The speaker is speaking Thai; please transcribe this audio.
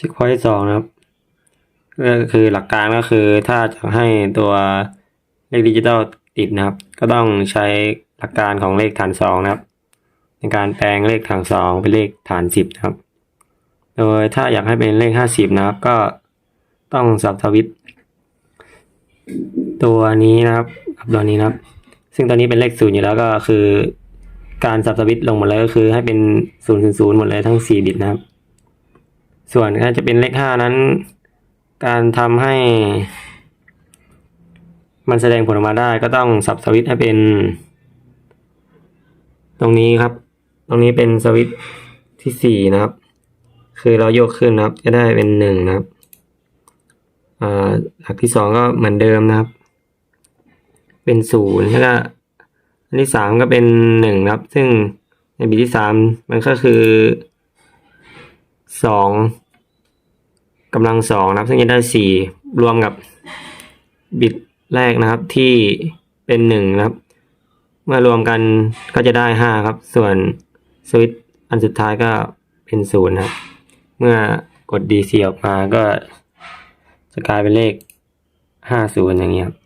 ช็คพอยต์สองนะครับก็คือหลักการก็คือถ้าจะให้ตัวเลขดิจิตอลติดนะครับ ก็ต้องใช้หลักการของเลขฐานสองนะครับ ในการแปลงเลขฐานสองเป็นเลขฐานสิบนะครับ โดยถ้าอยากให้เป็นเลขห้าสิบนะครับ ก็ต้องสับทวิตตัวนี้นะครับกับตัวนี้นะครับ ซึ่งตัวนี้เป็นเลขศูนย์อยู่แล้วก็คือ การสับสวิตช์ลงหมดเลยก็คือให้เป็นศูนย์ศูนย์หมดเลยทั้งสี่บิตนะครับ ส่วนถ้าจะเป็นเลขห้านั้น การทำให้ มันแสดงผลออกมาได้ก็ต้องสับสวิตให้เป็น ตรงนี้ครับ ตรงนี้เป็นสวิตที่สี่นะครับ คือเราโยกขึ้นนะครับ จะได้เป็นหนึ่งนะครับอ่าหลักที่สองก็เหมือนเดิมนะครับ เป็นศูนย์แล้วก็อันที่สามก็เป็นหนึ่งนะครับ ซึ่งในบิตที่สามมันก็คือ สองกำลังสองนะครับ ซึ่งจะได้สี่รวมกับบิตแรกนะครับที่เป็นหนึ่งนะครับ เมื่อรวมกันก็จะได้ห้าครับ ส่วนสวิตช์อันสุดท้ายก็เป็นศูนย์ครับ เมื่อกด DC ออกมาก็จะกลายเป็นเลขห้าศูนย์อย่างเงี้ยครับ